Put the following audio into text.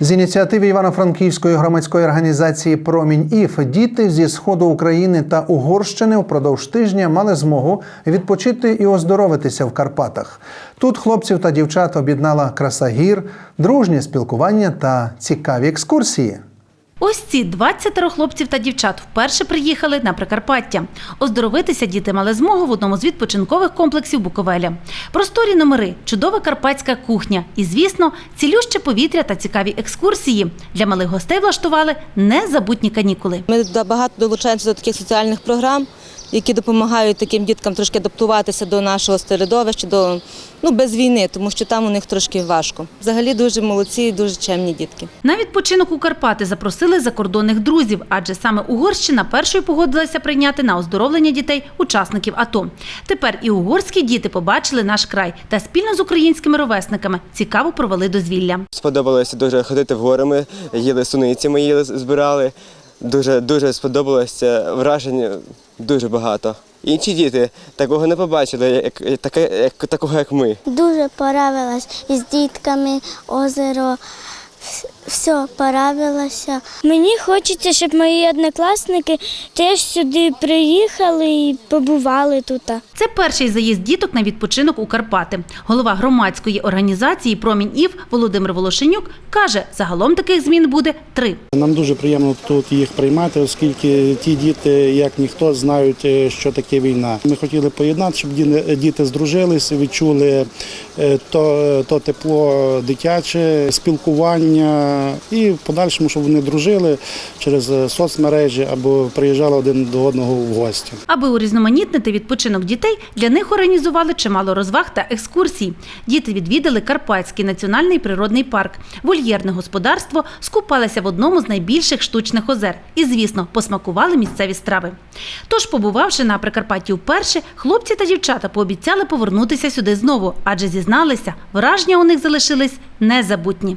З ініціативи Івано-Франківської громадської організації Промінь Іф діти зі сходу України та Угорщини впродовж тижня мали змогу відпочити і оздоровитися в Карпатах. Тут хлопців та дівчат об'єднала краса гір, дружнє спілкування та цікаві екскурсії. Ось ці 20 хлопців та дівчат вперше приїхали на Прикарпаття. Оздоровитися діти мали змогу в одному з відпочинкових комплексів Буковеля. Просторі номери, чудова карпатська кухня і, звісно, цілюще повітря та цікаві екскурсії. Для малих гостей влаштували незабутні канікули. Ми багато долучаємося до таких соціальних програм, які допомагають таким діткам трошки адаптуватися до нашого середовища, до ну без війни, тому що там у них трошки важко. Взагалі дуже молодці, і дуже чемні дітки. На відпочинок у Карпати запросили закордонних друзів, адже саме Угорщина першою погодилася прийняти на оздоровлення дітей учасників АТО. Тепер і угорські діти побачили наш край та спільно з українськими ровесниками цікаво провели дозвілля. Сподобалося дуже ходити в гори. Ми їли суниці, ми їли, збирали. Дуже дуже сподобалося вражень дуже багато. Інші діти такого не побачили, як, таке, як такого, як ми. Дуже поравилась із дітками, озеро. Все поравилося. Мені хочеться, щоб мої однокласники теж сюди приїхали і побували тут. Це перший заїзд діток на відпочинок у Карпати. Голова громадської організації Промінь Ів Володимир Волошенюк каже, загалом таких змін буде три. Нам дуже приємно тут їх приймати, оскільки ті діти, як ніхто, знають, е, що таке війна. Ми хотіли поєднати, щоб ді- діти здружилися, відчули е, то, то тепло дитяче, спілкування і в подальшому, щоб вони дружили через е, соцмережі або приїжджали один до одного в гості. Аби урізноманітнити відпочинок дітей, для них організували чимало розваг та екскурсій. Діти відвідали Карпатський національний природний парк, вольєрне господарство, скупалися в одному з найбільших штучних озер і, звісно, посмакували місцеві страви. Тож, побувавши на Прикарпатті вперше, хлопці та дівчата пообіцяли повернутися сюди знову, адже зізналися, враження у них залишились незабутні.